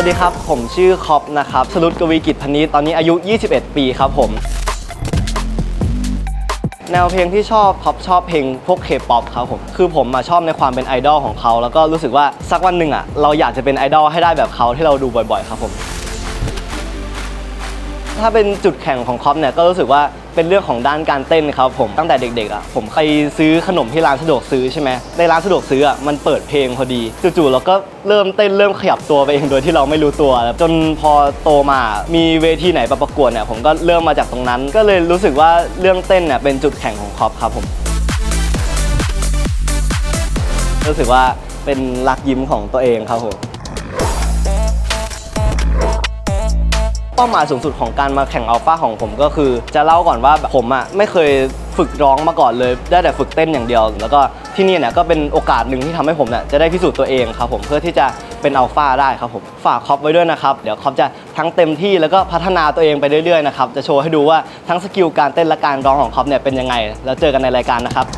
วัสดีครับ ผมชื่อคอปนะครับสรุตกวีกิจพนิษตอนนี้อายุ 21 ปีครับผม แนวเพลงที่ชอบคอปชอบเพลงพวกเคป๊อปครับผม คือผมมาชอบในความเป็นไอดอลของเขา แล้วก็รู้สึกว่าสักวันหนึ่งอะเราอยากจะเป็นไอดอลให้ได้แบบเขาที่เราดูบ่อยๆ ครับผม ถ้าเป็นจุดแข่งของคอปเนี่ยก็รู้สึกว่า เป็นเรื่องของด้านการเต้นครับผมตั้งแต่เด็กๆอะผมไปซื้อขนมที่ร้านสะดวกซื้อใช่ไหมในร้านสะดวกซื้ออะมันเปิดเพลงพอดีจู่ๆเราก็เริ่มเต้นเริ่มขยับตัวไปเองโดยที่เราไม่รู้ตัว จนพอโตมามีเวทีไหนประกวดเนี่ยผมก็เริ่มมาจากตรงนั้น ก็เลยรู้สึกว่าเรื่องเต้นเนี่ยเป็นจุดแข่งของคอปครับผมรู้สึกว่าเป็นรักยิ้มของตัวเองครับผม เป้าหมายสูงสุดของการมาแข่งอัลฟาของผมก็คือ จะเล่าก่อนว่าผมอะไม่เคยฝึกร้องมาก่อนเลย ได้แต่ฝึกเต้นอย่างเดียว แล้วก็ที่นี่เนี่ยก็เป็นโอกาสหนึ่งที่ทำให้ผมเนี่ยจะได้พิสูจน์ตัวเองครับผมเพื่อที่จะเป็นอัลฟาได้ครับผมฝากคอปไว้ด้วยนะครับ เดี๋ยวคอปจะทั้งเต็มที่แล้วก็พัฒนาตัวเองไปเรื่อยๆนะครับจะโชว์ให้ดูว่าทั้งสกิลการเต้นและการร้องของคอปเนี่ยเป็นยังไง แล้วเจอกันในรายการนะครับ